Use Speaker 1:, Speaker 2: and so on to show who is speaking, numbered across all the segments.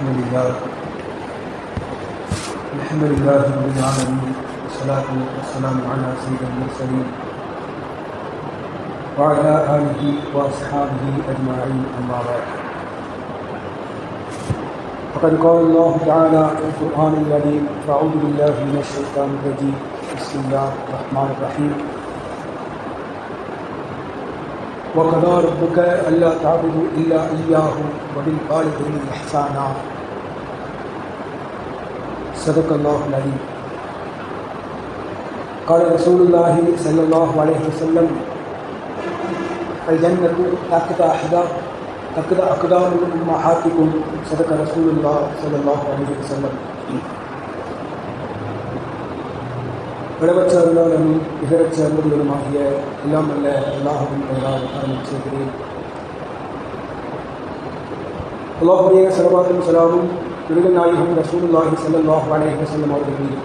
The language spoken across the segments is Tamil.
Speaker 1: الحمد لله. الحمد لله رب العالمين. والصلاة والسلام على سيد المرسلين. وعلى آله وأصحابه أجمعين أما بعد. فقد قال الله تعالى في القرآن العظيم أعوذ بالله من الشيطان الرجيم. بسم الله الرحمن الرحيم. وقضى ربك ألا تعبدوا إلا إياه وبالوالدين إحسانا. صدق الله العليم قال رسول الله صلى الله عليه وسلم الجنة تحت أحداث تقضى أقدام أمهاتكم صدق رسول الله صلى الله عليه وسلم. விடவற்ற அருளாளனும் நிகரற்ற ஆகிய எல்லாம் அல்ல அல்லாஹுவின் பெயரால் செய்கிறேன். அல்லாஹுடைய சலவாத்தும் சலாமும் விருது நாயகம் ரசூலுல்லாஹி ஸல்லல்லாஹு அலைஹி வஸல்லம் அவர்கள் மீது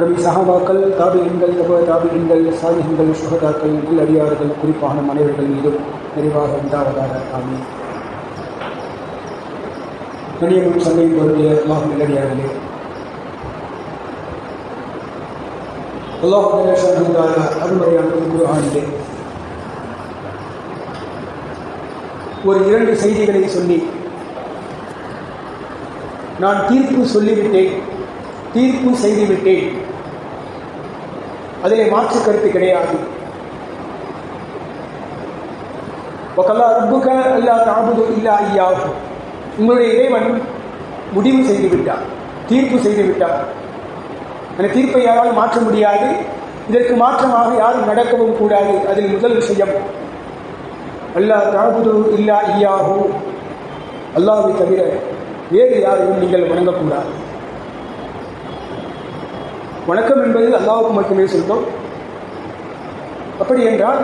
Speaker 1: ரவி சஹாபாக்கள் தாபியங்கள் தப தாபியங்கள் சாதிகங்கள் சுகதாக்கள் நல்லடியார்கள் குறிப்பான மனைவர்கள் மீதும் நிறைவாக உண்டாவதாக ஆமி கணியமும் சந்தையும் பொருளிய அல்லாஹ் நல்லடியார்களே அல்லாஹ் அருமையான ஆண்டு ஒரு இரண்டு செய்திகளை சொல்லி. நான் தீர்ப்பு சொல்லிவிட்டேன். தீர்ப்பு செய்துவிட்டேன். அதிலே மாற்று கருத்து கிடையாது. ரப்புக அல்லா தாபுது இல்லா ஐயா உங்களுடைய இறைவன் முடிவு செய்துவிட்டார் தீர்ப்பு செய்துவிட்டார் அந்த தீர்ப்பை யாராலும் மாற்ற முடியாது. இதற்கு மாற்றமாக யாரும் நடக்கவும் கூடாது. அதில் முதல் விஷயம் அல்லா தாபுது இல்லா ஐயாஹூ அல்லாவை தவிர வேறு யாரையும் நீங்கள் வணங்கக்கூடாது. வணக்கம் என்பது அல்லாவுக்கு மட்டுமே சொல்லும் அப்படி என்றால்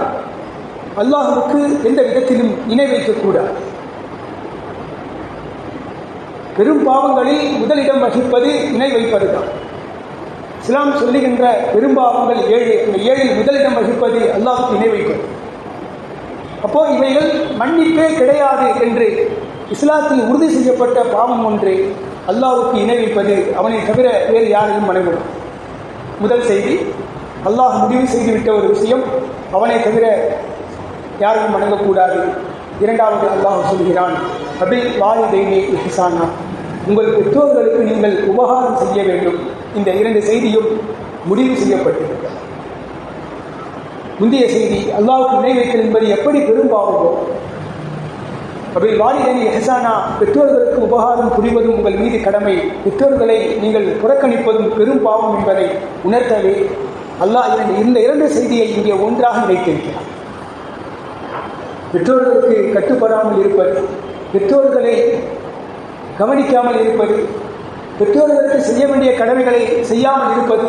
Speaker 1: அல்லாஹுக்கு எந்த விதத்திலும் இணை வைக்கக்கூடாது. பெரும் பாவங்களில் முதலிடம் வகிப்பது இணை வைப்பது தான் இஸ்லாம் சொல்லுகின்ற பெரும்பாவங்கள் ஏழு இந்த ஏழில் முதலிடம் வகிப்பது அல்லாவுக்கு நினைவைக்கும். அப்போ இவைகள் மன்னிப்பே கிடையாது என்று இஸ்லாத்தில் உறுதி செய்யப்பட்ட பாவம் ஒன்று அல்லாவுக்கு இணைவிப்பது அவனை தவிர வேறு யாரையும் மனைவிடும். முதல் செய்தி அல்லாஹ் முடிவு செய்துவிட்ட ஒரு விஷயம் அவனை தவிர யாரையும் வணங்கக்கூடாது. இரண்டாவது அல்லாஹ் சொல்கிறான் அபில் வாலிதைனே இஹ்சானா. உங்கள் பெற்றோர்களுக்கு நீங்கள் உபகாரம் செய்ய வேண்டும். இந்த இரண்டு செய்தியும் முடிவு செய்யப்பட்டிருக்கிறது. முந்தைய செய்தி அல்லாவுக்கு இணை என்பது எப்படி பெரும்பாவமோ அப்படி வாலிதனி ஹெசானா பெற்றோர்களுக்கு உபகாரம் புரிவதும் உங்கள் மீது கடமை. பெற்றோர்களை நீங்கள் புறக்கணிப்பதும் பெரும் பாவம் என்பதை உணர்த்தவே அல்லாஹ் இந்த இரண்டு செய்தியை இங்கே ஒன்றாக வைத்திருக்கிறார் பெற்றோர்களுக்கு கட்டுப்படாமல் இருப்பது பெற்றோர்களை கவனிக்காமல் இருப்பது பெற்றோர்களுக்கு செய்ய வேண்டிய கடமைகளை செய்யாமல் இருப்பது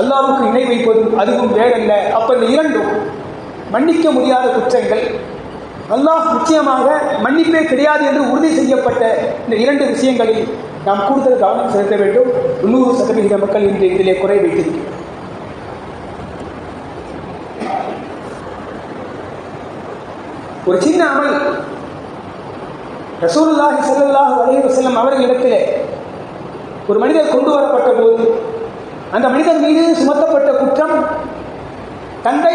Speaker 1: அல்லாவுக்கு இணை வைப்பதும் அதுவும் வேறல்ல. அப்ப இந்த இரண்டும் மன்னிக்க முடியாத குற்றங்கள். அல்லாஹ் நிச்சயமாக மன்னிப்பே கிடையாது என்று உறுதி செய்யப்பட்ட இந்த இரண்டு விஷயங்களில் நாம் கூடுதல் கவனம் செலுத்த வேண்டும். நூறு சதவிகித மக்கள் இன்று இதிலே குறை வைத்திருக்கிறார் ஒரு சின்ன அமல் ரசூலுல்லாஹி ஸல்லல்லாஹு அலைஹி செல்லும் அவர்களிடத்திலே ஒரு மனிதர் கொண்டு வரப்பட்ட போது அந்த மனிதன் மீது சுமத்தப்பட்ட குற்றம் தந்தை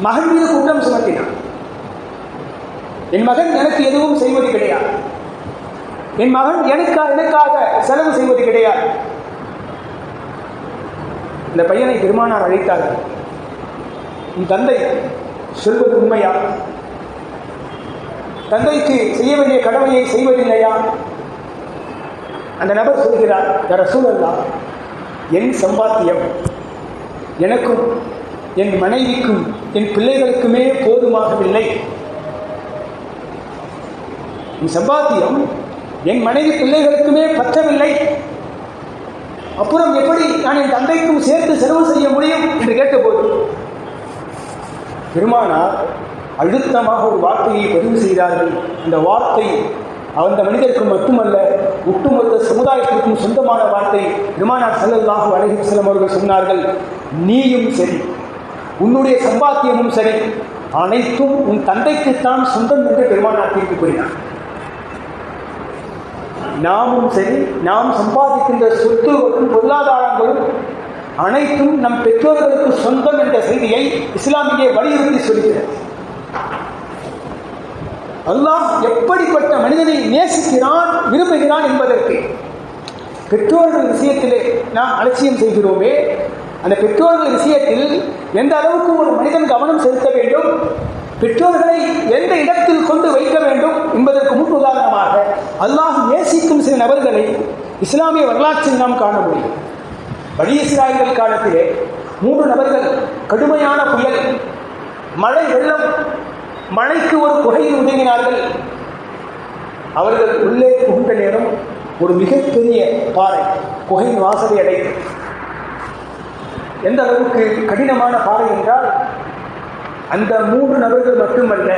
Speaker 1: மகன் மீது குற்றம் சுமத்தினான். என் மகன் எனக்கு எதுவும் செய்வது கிடையாது. என் மகன் எனக்காக எனக்காக செலவு செய்வது கிடையாது. இந்த பையனை பெருமானார் அழைத்தார்கள். உன் தந்தை சொல்வது உண்மையா? தந்தைக்கு செய்ய வேண்டிய கடமையை செய்வதில்லையா? அந்த நபர் சொல்கிறார் வேற சூழல்லா என் சம்பாத்தியம் எனக்கும் என் மனைவிக்கும் என் பிள்ளைகளுக்குமே போதுமாகவில்லை. என் சம்பாத்தியம் என் மனைவி பிள்ளைகளுக்குமே பற்றவில்லை. அப்புறம் எப்படி நான் என் தந்தைக்கும் சேர்த்து செலவு செய்ய முடியும்? என்று கேட்டபோது பெருமானார் அழுத்தமாக ஒரு வார்த்தையை பதிவு செய்தார்கள். அந்த வார்த்தை அந்த மனிதருக்கு மட்டுமல்ல ஒட்டுமொத்த சமுதாயத்திற்கும் சொந்தமான வார்த்தை பெருமானார் செல்லல்லாக அழகி செல்லம் அவர்கள் சொன்னார்கள் நீயும் சரி உன்னுடைய சம்பாத்தியமும் சரி அனைத்தும் உன் தந்தைக்குத்தான் சொந்தம் என்று பெருமானார் தீர்ப்பு கூறினார். நாமும் சரி நாம் சம்பாதிக்கின்ற சொத்துகளும் பொருளாதாரங்களும் அனைத்தும் நம் பெற்றோர்களுக்கு சொந்தம் என்ற செய்தியை இஸ்லாமிய வலியுறுத்தி சொல்கிறது அல்லாஹ் எப்படிப்பட்ட மனிதனை நேசிக்கிறான் விரும்புகிறான் என்பதற்கு பெற்றோர்கள் விஷயத்திலே நாம் அலட்சியம் செய்கிறோமே. அந்த பெற்றோர்கள் விஷயத்தில் எந்த அளவுக்கு ஒரு மனிதன் கவனம் செலுத்த வேண்டும்? பெற்றோர்களை எந்த இடத்தில் கொண்டு வைக்க வேண்டும் என்பதற்கு முன் உதாரணமாக அல்லாஹ் நேசிக்கும் சில நபர்களை இஸ்லாமிய வரலாற்றில் நாம் காண முடியும். பனி இஸ்ராயல்கள் காலத்திலே மூன்று நபர்கள் கடுமையான புயல் மழை வெள்ளம். மழைக்கு ஒரு குகை உதவினார்கள் அவர்கள் உள்ளே புகுந்த நேரம் ஒரு மிகப்பெரிய பாறை குகையின் வாசலை அடைத்து எந்த அளவுக்கு கடினமான பாறை என்றால் அந்த மூன்று நபர்கள் மட்டுமல்ல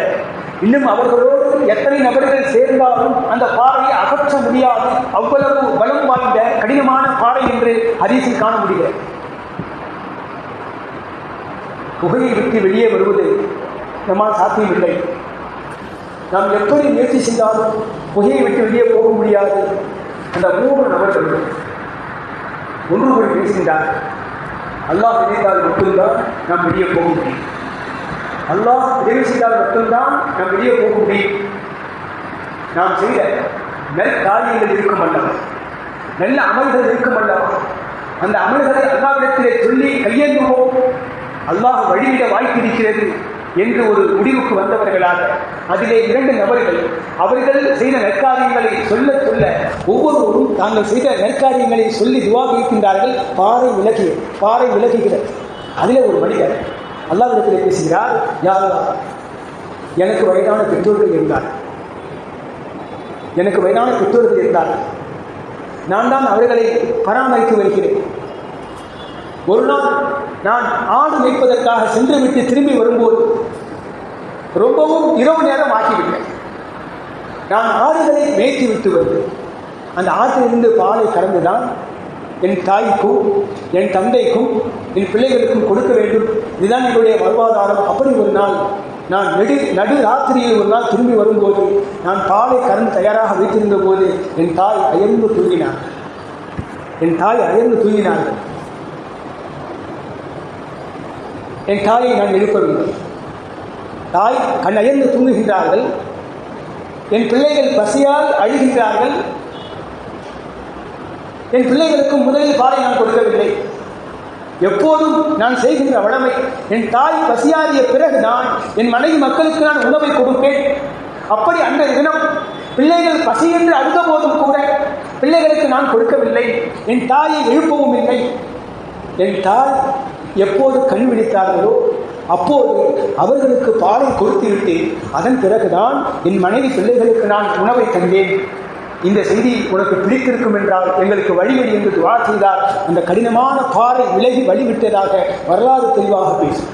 Speaker 1: இன்னும் அவர்களோடு எத்தனை நபர்கள் சேர்ந்தாலும் அந்த பாறையை அகற்ற முடியாது. அவ்வளவு பலம் வாய்ந்த கடினமான பாறை என்று அரிசி காண முடிகிறது. குகையை விட்டு வெளியே வருவது நம்மால் சாத்தியமில்லை. நாம் எப்படி முயற்சி செய்தாலும் புகையை விட்டு வெளியே போக முடியாது. அந்த மூன்று நபர்கள் ஒன்று ஒரு பேசுகின்றார் அல்லாஹ் நினைத்தால் மட்டும்தான் நாம் வெளியே போக முடியும். அல்லாஹ் உதவி செய்தால் மட்டும்தான் நாம் வெளியே போக முடியும். நாம் செய்த நற்காரியங்கள் இருக்கும் அல்லவா? நல்ல அமல்கள் இருக்கும் அல்லவா? அந்த அமல்களை அல்லாவிடத்திலே சொல்லி கையேந்துவோம். அல்லாஹ் வழிவிட வாய்ப்பு இருக்கிறது என்று ஒரு முடிவுக்கு வந்தவர்களாக அதிலே இரண்டு நபர்கள் அவர்கள் செய்த நற்காரியங்களை சொல்ல சொல்ல ஒவ்வொருவரும் தாங்கள் செய்த நற்காரியங்களை சொல்லி துவா கேட்கின்றார்கள் பாறை விலகிய பாறை விலகுகிறது. அதிலே ஒரு மனிதர் அல்லாவிடத்தில் பேசுகிறார் யாரா எனக்கு வயதான பெற்றோர்கள் இருந்தார் எனக்கு வயதான பெற்றோர்கள் இருந்தார் நான் தான் அவர்களை பராமரித்து வருகிறேன். ஒரு நாள் நான் ஆடு மேய்ப்பதற்காக சென்று விட்டு திரும்பி வரும்போது ரொம்பவும் இரவு நேரம் ஆகிவிட்டேன் நான் ஆடுகளை மேய்த்து விட்டு வருவேன் அந்த ஆற்றிலிருந்து பாலை கறந்துதான் என் தாய்க்கும் என் தந்தைக்கும் என் பிள்ளைகளுக்கும் கொடுக்க வேண்டும். இதுதான் என்னுடைய வாழ்வாதாரம் அப்படி ஒரு நாள் நான் நெடு நடு ராத்திரியில் ஒரு நாள் திரும்பி வரும்போது நான் பாலை கறந்து தயாராக வைத்திருந்த போது என் தாய் அயர்ந்து தூங்கினார் என் தாய் அயர்ந்து தூங்கினார்கள் என் தாயை நான் எழுப்பவில்லை. தாய் கண் அயர்ந்து தூங்குகின்றார்கள். என் பிள்ளைகள் பசியால் அழுகின்றார்கள். என் பிள்ளைகளுக்கு முதலில் பாலை நான் கொடுக்கவில்லை. எப்போதும் நான் செய்கின்ற வளமை என் தாய் பசியாறிய பிறகு நான் என் மனைவி மக்களுக்கு நான் உணவை கொடுப்பேன். அப்படி அந்த தினம் பிள்ளைகள் பசி என்று அழுத போதும் கூட பிள்ளைகளுக்கு நான் கொடுக்கவில்லை. என் தாயை எழுப்பவும் இல்லை. என் தாய் எப்போது கண் விழித்தார்களோ அப்போது அவர்களுக்கு பாலை கொடுத்துவிட்டு அதன் பிறகுதான் என் மனைவி பிள்ளைகளுக்கு நான் உணவை தந்தேன். இந்த செய்தி உனக்கு பிடித்திருக்கும் என்றால் எங்களுக்கு வழிவழி என்று துவா செய்தால் அந்த கடினமான பாறை விலகி வழிவிட்டதாக வரலாறு தெளிவாக பேசும்.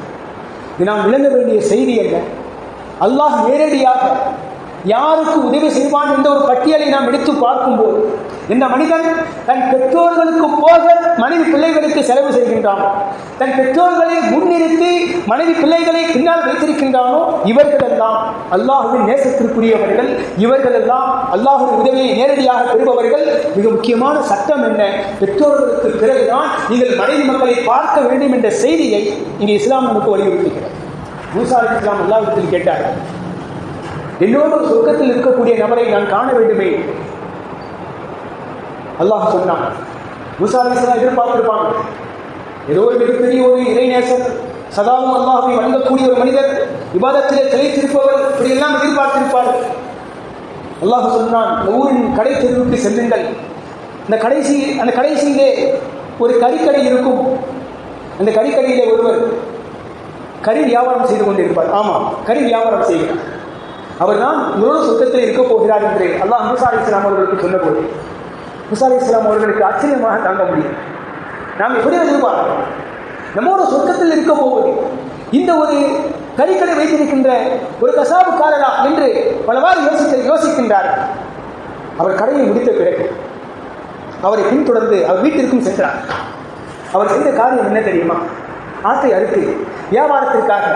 Speaker 1: இது நாம் விளங்க வேண்டிய செய்தி என்ன அல்லாஹ் நேரடியாக யாருக்கு உதவி செய்வான் என்ற ஒரு பட்டியலை நாம் எடுத்து பார்க்கும்போது இந்த மனிதன் தன் பெற்றோர்களுக்கு போக மனைவி பிள்ளைகளுக்கு செலவு செய்கின்றான். தன் பெற்றோர்களை முன்னிறுத்தி மனைவி பிள்ளைகளை பின்னால் வைத்திருக்கின்றானோ இவர்களெல்லாம் அல்லாஹுவின் நேசத்திற்குரியவர்கள். இவர்களெல்லாம் அல்லாஹுவின் உதவியை நேரடியாக பெறுபவர்கள். மிக முக்கியமான சட்டம் என்ன? பெற்றோர்களுக்கு பிறகுதான் நீங்கள் மனைவி மக்களை பார்க்க வேண்டும் என்ற செய்தியை இங்கே இஸ்லாம் நமக்கு வலியுறுத்துகிறது. மூசா இஸ்லாம் அல்லாவிடத்தில் கேட்டார்கள். எல்லோரும் சொர்க்கத்தில் இருக்கக்கூடிய நபரை நான் காண வேண்டுமே. அல்லாஹ் சொன்னான். மூசா அலி எதிர்பார்த்திருப்பாங்க. ஏதோ ஒரு மிகப்பெரிய ஒரு இறைநேசர் சதாவும் அல்லாஹை வணங்கக்கூடிய ஒரு மனிதர் விவாதத்திலே திளைத்திருப்பவர் இப்படியெல்லாம் எதிர்பார்த்திருப்பார்கள் அல்லாஹ் சொன்னான் இந்த ஊரின் கடை தெருவுக்கு செல்லுங்கள். அந்த கடைசி அந்த கடைசியிலே ஒரு கறிக்கடை இருக்கும். அந்த கறிக்கடையிலே ஒருவர் கறி வியாபாரம் செய்து கொண்டிருப்பார். ஆமாம் கறி வியாபாரம் செய்கிறார். அவர் தான் இவரோட சொர்க்கத்தில் இருக்க போகிறார் என்று அல்லாஹ் முசா அலி இஸ்லாம் அவர்களுக்கு சொன்னபோது முசா அலி இஸ்லாம் அவர்களுக்கு ஆச்சரியமாக தாங்க முடியும். நாம் எப்படி எதிர்பார்க்கிறோம்? நம்மோட சொர்க்கத்தில் இருக்க போவது இந்த ஒரு கறிக்கடை வைத்திருக்கின்ற ஒரு கசாபுக்காரரா என்று பலவாறு யோசித்து யோசிக்கின்றார். அவர் கடையை முடித்த பிறகு அவரை பின்தொடர்ந்து அவர் வீட்டிற்கும் சென்றார். அவர் செய்த காரியம் என்ன தெரியுமா? ஆட்டை அறுத்து வியாபாரத்திற்காக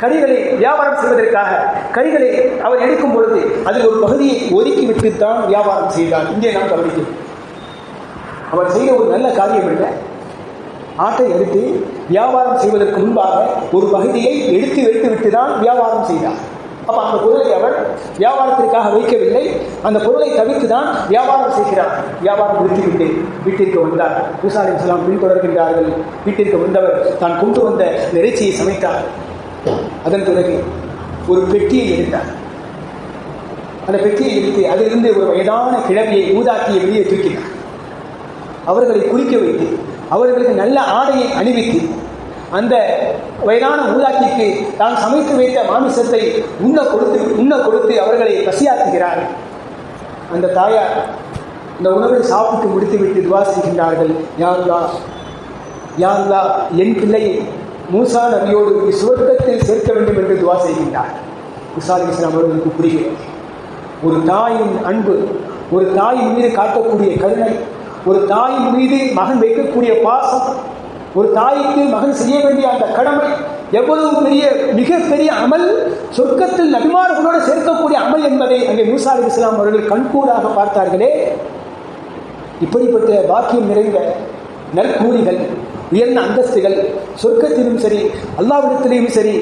Speaker 1: கறிகளை வியாபாரம் செய்வதற்காக கறிகளை அவர் எடுக்கும் பொழுது அதில் ஒரு பகுதியை ஒதுக்கி விட்டு தான் வியாபாரம் செய்தார் இங்கே நாம் கவனிக்கிறோம். அவர் செய்த ஒரு நல்ல காரியம் என்ன? ஆட்டை எடுத்து வியாபாரம் செய்வதற்கு முன்பாக ஒரு பகுதியை எடுத்து வைத்து விட்டு தான் வியாபாரம் செய்தார். அப்ப அந்த பொருளை அவர் வியாபாரத்திற்காக வைக்கவில்லை. அந்த பொருளை தவிர்த்து தான் வியாபாரம் செய்கிறார். வியாபாரம் நிறுத்திவிட்டு வீட்டிற்கு வந்தார். பூசாரி இஸ்லாம் பின்தொடர்கின்றார்கள். வீட்டிற்கு வந்தவர் தான் கொண்டு வந்த இறைச்சியை சமைத்தார். அதன் பிறகு ஒரு பெட்டியை எடுத்தார். அந்த பெட்டியை எடுத்து அதிலிருந்து ஒரு வயதான கிழவியை ஊதாக்கிய வெளியே தூக்கினார். அவர்களை குறிக்க வைத்து அவர்களுக்கு நல்ல ஆடையை அணிவித்து அந்த வயதான ஊதாக்கிக்கு தான் சமைத்து வைத்த மாமிசத்தை உண்ண கொடுத்து உண்ண கொடுத்து அவர்களை பசியாக்குகிறார் அந்த தாயார் இந்த உணவை சாப்பிட்டு முடித்துவிட்டு துவா செய்கின்றார்கள். யாருலா யாருலா என் பிள்ளையை மூசா நபியோடு சுவர்க்கத்தில் சேர்க்க வேண்டும் என்று துவா செய்கின்றார். முசா அலி இஸ்லாம் அவர்களுக்கு புரிகிறது. ஒரு தாயின் அன்பு ஒரு தாயின் மீது காட்டக்கூடிய கருணை ஒரு தாயின் மீது மகன் வைக்கக்கூடிய பாசம் ஒரு தாய்க்கு மகன் செய்ய வேண்டிய அந்த கடமை எவ்வளவு பெரிய மிகப்பெரிய அமல் சொர்க்கத்தில் நபிமார்களோடு சேர்க்கக்கூடிய அமல் என்பதை அங்கே மூசா அலி இஸ்லாம் அவர்கள் கண்கூடாக பார்த்தார்களே. இப்படிப்பட்ட பாக்கியம் நிறைந்த நற்கூலிகள் உயர்ந்த அந்தஸ்துகள் சொர்க்கத்திலும் சரி அல்லாவிடத்திலையும் சரி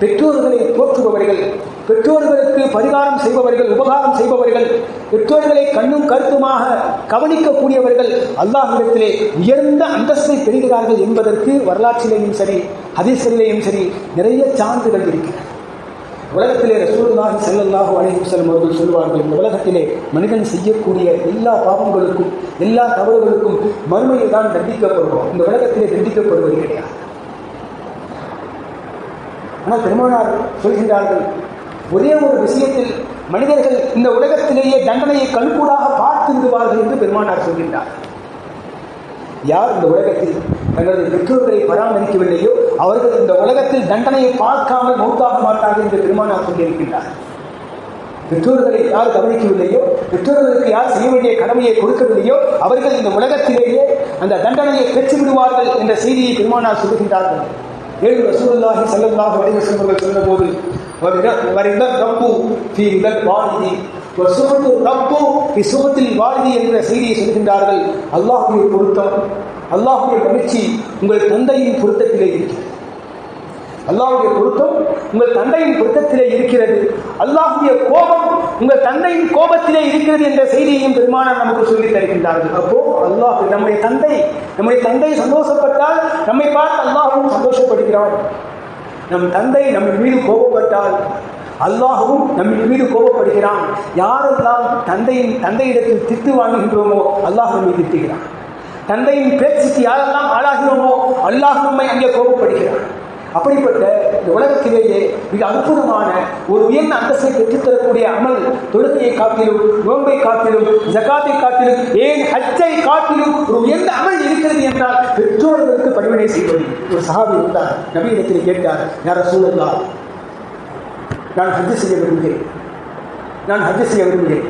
Speaker 1: பெற்றோர்களை போற்றுபவர்கள் பெற்றோர்களுக்கு பரிகாரம் செய்பவர்கள் உபகாரம் செய்பவர்கள் பெற்றோர்களை கண்ணும் கருத்துமாக கவனிக்கக்கூடியவர்கள் அல்லாஹிடத்திலே உயர்ந்த அந்தஸ்தை பெறுகிறார்கள் என்பதற்கு வரலாற்றிலேயும் சரி ஹதீஸ்களிலேயும் சரி நிறைய சான்றுகள் இருக்கிறது உலகத்திலே ரசூலுல்லாஹி ஸல்லல்லாஹு அலைஹி செல்லும் அவர்கள் சொல்வார்கள் இந்த உலகத்திலே மனிதன் செய்யக்கூடிய எல்லா பாவங்களுக்கும் எல்லா தவறுகளுக்கும் மறுமையில் தான் தண்டிக்கப்படுவோம். இந்த உலகத்திலே தண்டிக்கப்படுவது கிடையாது. ஆனால் பெருமானார் சொல்கின்றார்கள் ஒரே ஒரு விஷயத்தில் மனிதர்கள் இந்த உலகத்திலேயே தண்டனையை கண்கூடாக பார்த்திருவார்கள் என்று பெருமானார் சொல்கின்றார். யார் இந்த உலகத்தில் தங்களது பெற்றோர்களை பராமரிக்கவில்லையோ அவர்கள் இந்த உலகத்தில் தண்டனையை பார்க்காமல் மௌத்தாக மாட்டார்கள் என்று பெருமானார் சொல்லியிருக்கின்றார் பெற்றோர்களை யார் கவனிக்கவில்லையோ பெற்றோர்களுக்கு யார் செய்ய வேண்டிய கடமையை கொடுக்கவில்லையோ அவர்கள் இந்த உலகத்திலேயே அந்த தண்டனையை பெற்று விடுவார்கள் என்ற செய்தியை பெருமானார் சொல்லுகின்றார்கள். ஏழு ரசூலுல்லாஹி ஸல்லல்லாஹு அலைஹி வஸல்லம் சொன்ன போது வரித ரப்பு ஃபீ ரிதல் வாலிதி. வசுமத்து ரப்பு ஃபீ சுமத்தில் வாலிதி என்ற செய்தியை சொல்கின்றார்கள் அல்லாஹ்வுடைய பொருத்தம். அல்லாஹுடைய மகிழ்ச்சி உங்கள் தந்தையின் பொருத்தத்திலே இருக்கிறது. அல்லாஹுடைய பொருத்தம் உங்கள் தந்தையின் பொருத்தத்திலே இருக்கிறது. அல்லாஹுடைய கோபம் உங்கள் தந்தையின் கோபத்திலே இருக்கிறது என்ற செய்தியையும் பெருமானார் நமக்கு சொல்லி தருகின்றார்கள். அப்போ அல்லாஹ் நம்முடைய தந்தை நம்முடைய தந்தை சந்தோஷப்பட்டால் நம்மை பார்த்து அல்லாஹும் சந்தோஷப்படுகிறான் நம் தந்தை நம்ம மீது கோபப்பட்டால் அல்லாஹும் நம்ம மீது கோபப்படுகிறான். யாரெல்லாம் தந்தையின் தந்தையிடத்தில் திட்டு வாங்குகின்றோமோ அல்லாஹ் நம்மை திட்டுகிறான். தந்தையின் பேச்சுக்கு யாரெல்லாம் ஆளாகிறோமோ? அல்லாஹ் நம்மை அங்கே கோபப்படுகிறார் அப்படிப்பட்ட இந்த உலகத்திலேயே மிக அற்புதமான ஒரு உயர்ந்த அந்தஸ்தை பெற்றுத்தரக்கூடிய அமல் தொழுகையை காட்டிலும் நோன்பை காட்டிலும் ஜகாத்தை காட்டிலும் ஏன் ஹஜ்ஜை காட்டிலும் ஒரு உயர்ந்த அமல் இருக்கிறது என்றால் பெற்றோர்களுக்கு பணிவினை செய்வது. ஒரு சகாபி இருந்தார் நவீனத்தில் கேட்டார் யார சூழலா நான் ஹஜ் செய்ய விரும்புகிறேன். நான் ஹஜ் செய்ய விரும்புகிறேன்.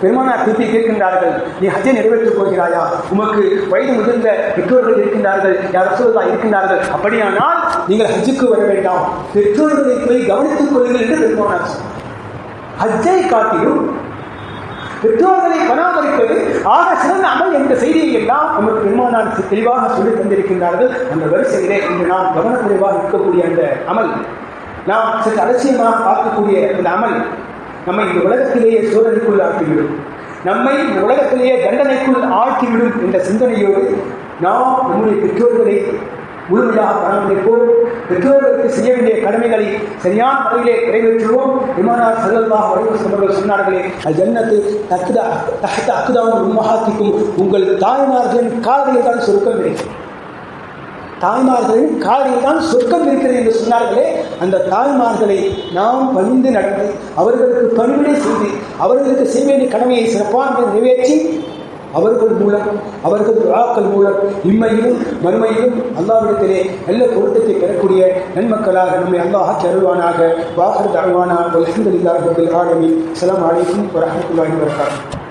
Speaker 1: பெருமானார் திருப்பி கேட்கின்றார்கள். நீ ஹஜ்ஜை நிறைவேற்றப் போகிறாயா உமக்கு வயது முதிர்ந்த பெற்றோர்கள் இருக்கின்றார்கள். யார் ரசூலுல்லாஹ் இருக்கின்றார்கள்? அப்படியானால் நீங்கள் ஹஜ்ஜுக்கு வர வேண்டாம். பெற்றோர்களை போய் கவனித்துக் கொள்ளுங்கள் என்று பெருமானார் ஹஜ்ஜை காட்டிலும் பெற்றோர்களை பராமரிப்பது ஆக சிறந்த அமல் என்ற செய்தியை எல்லாம் நமக்கு பெருமானார் தெளிவாக சொல்லித் தந்திருக்கின்றார்கள். அந்த வரிசையிலே இன்று நாம் கவனக்குறைவாக இருக்கக்கூடிய அந்த அமல் நாம் சற்று அலட்சியமாக பார்க்கக்கூடிய அந்த அமல். நம்மை இந்த உலகத்திலேயே சோதனைக்குள் ஆக்கிவிடும். நம்மை இந்த உலகத்திலேயே தண்டனைக்குள் ஆக்கிவிடும் என்ற சிந்தனையோடு நாம் நம்முடைய பெற்றோர்களை முழுமையாக பராமரிப்போம் பெற்றோர்களுக்கு செய்ய வேண்டிய கடமைகளை சரியான முறையிலே நிறைவேற்றுவோம். விமானார் செல்லல்லாக வடிவசம்பர்கள் சொன்னார்களே அது ஜன்னத்து தக்குதா தகத்த அக்குதான் உண்மகாத்திக்கும் உங்கள் தாய்மார்களின் காதலை தான் சொருக்கம் கிடைக்கும் தாய்மார்களின் காலையில் தான் சொர்க்கம் இருக்கிறது என்று சொன்னார்களே அந்த தாய்மார்களை நாம் பணிந்து நடந்து அவர்களுக்கு பணிவிடை செய்து அவர்களுக்கு செய்ய வேண்டிய கடமையை சிறப்பாக நிறைவேற்றி அவர்கள் மூலம் அவர்கள் துஆக்கள் மூலம் இம்மையிலும் மறுமையிலும் அல்லாவிடத்திலே நல்ல பொருத்தத்தை பெறக்கூடிய நன்மக்களாக நம்மை அல்லாஹ் ஆக்கி அருள்வானாக. வாகர் தருவானாக அலமதுல்லாஹ் ரபில் ஆலமீன். அஸ்ஸலாமு அலைக்கும் வரஹ்மத்துல்லாஹி வபரகாத்துஹு.